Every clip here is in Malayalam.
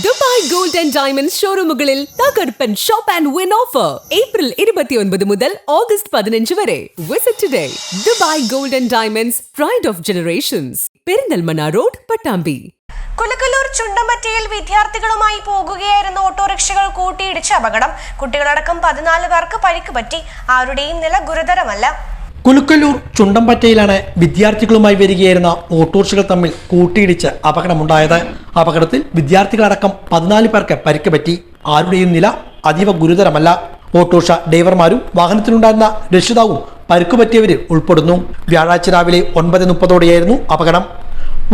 ദുബായ് ഗോൾഡ് ആൻഡ് ഡയമണ്ട് ഷോറൂമുകളിൽ തകർപ്പൻ shop and win offer. April ഇരുപത്തിയൊൻപത് മുതൽ ഓഗസ്റ്റ് പതിനഞ്ച് വരെ. Visit today Dubai gold and diamonds pride of generations Perinthalmanna road Pattambi. Kulakkallur ചുണ്ടമ്പറ്റയിൽ വിദ്യാർത്ഥികളുമായി പോകുകയായിരുന്ന ഓട്ടോറിക്ഷകൾ കൂട്ടിയിടിച്ച അപകടം. കുട്ടികളടക്കം പതിനാല് പേർക്ക് പരിക്ക് പറ്റി. ആരുടെയും നില ഗുരുതരമല്ല. കുലുക്കല്ലൂർ ചുണ്ടമ്പറ്റയിലാണ് വിദ്യാർത്ഥികളുമായി വരികയായിരുന്ന ഓട്ടോറിക്ഷകൾ തമ്മിൽ കൂട്ടിയിടിച്ച് അപകടമുണ്ടായത്. അപകടത്തിൽ വിദ്യാർത്ഥികളടക്കം പതിനാല് പേർക്ക് പരിക്ക് പറ്റി ആരുടെയും നില അതീവ ഗുരുതരമല്ല. ഓട്ടോറിക്ഷ ഡ്രൈവർമാരും വാഹനത്തിലുണ്ടായിരുന്ന രക്ഷിതാവും പരിക്ക് പറ്റിയവരിൽ ഉൾപ്പെടുന്നു. വ്യാഴാഴ്ച രാവിലെ ഒൻപത് മുപ്പതോടെയായിരുന്നു അപകടം.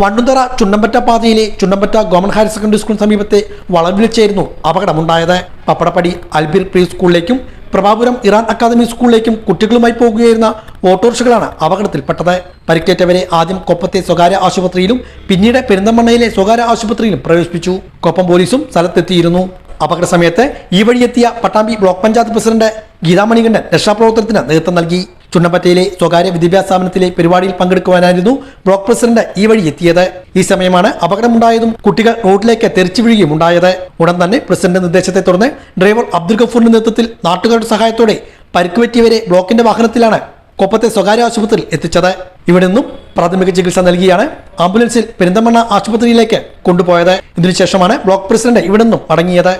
വണ്ടുന്തറ ചുണ്ടമ്പറ്റ പാതയിലെ ചുണ്ടമ്പറ്റ ഗവൺമെന്റ് ഹയർ സെക്കൻഡറി സ്കൂളിന് സമീപത്തെ വളവിളിച്ചായിരുന്നു അപകടമുണ്ടായത്. പപ്പടപ്പടി അൽബിർ പ്രീ സ്കൂളിലേക്കും പ്രഭാപുരം ഇറാൻ അക്കാദമി സ്കൂളിലേക്കും കുട്ടികളുമായി പോകുകയായിരുന്ന ഓട്ടോറിക്ഷകളാണ് അപകടത്തിൽപ്പെട്ടത്. പരിക്കേറ്റവരെ ആദ്യം കൊപ്പത്തെ സ്വകാര്യ ആശുപത്രിയിലും പിന്നീട് പെരിന്തമണ്ണയിലെ സ്വകാര്യ ആശുപത്രിയിലും പ്രവേശിപ്പിച്ചു. കൊപ്പം പോലീസും സ്ഥലത്തെത്തിയിരുന്നു. അപകട സമയത്ത് ഈ വഴിയെത്തിയ പട്ടാമ്പി ബ്ലോക്ക് പഞ്ചായത്ത് പ്രസിഡന്റ് ഗീതാമണികണ്ഠൻ രക്ഷാപ്രവർത്തനത്തിന് നേതൃത്വം നൽകി. ചുണ്ടമ്പറ്റയിലെ സ്വകാര്യ വിദ്യാഭ്യാസ സ്ഥാപനത്തിലെ പരിപാടിയിൽ പങ്കെടുക്കുവാനായിരുന്നു ബ്ലോക്ക് പ്രസിഡന്റ് ഈ വഴി എത്തിയത്. ഈ സമയമാണ് അപകടമുണ്ടായതും കുട്ടികൾ റോഡിലേക്ക് തെറിച്ചു വീഴുകയും ഉണ്ടായത്. ഉടൻ തന്നെ പ്രസിഡന്റ് നിർദ്ദേശത്തെ തുടർന്ന് ഡ്രൈവർ അബ്ദുൽ ഗഫൂറിന്റെ നേതൃത്വത്തിൽ നാട്ടുകാരുടെ സഹായത്തോടെ പരിക്കുപറ്റിയവരെ ബ്ലോക്കിന്റെ വാഹനത്തിലാണ് കൊപ്പത്തെ സ്വകാര്യ ആശുപത്രിയിൽ എത്തിച്ചത്. ഇവിടെ നിന്നും പ്രാഥമിക ചികിത്സ നൽകിയാണ് ആംബുലൻസിൽ പെരിന്തമണ്ണ ആശുപത്രിയിലേക്ക് കൊണ്ടുപോയത്. ഇതിനുശേഷമാണ് ബ്ലോക്ക് പ്രസിഡന്റ് ഇവിടെ നിന്നും മടങ്ങിയത്.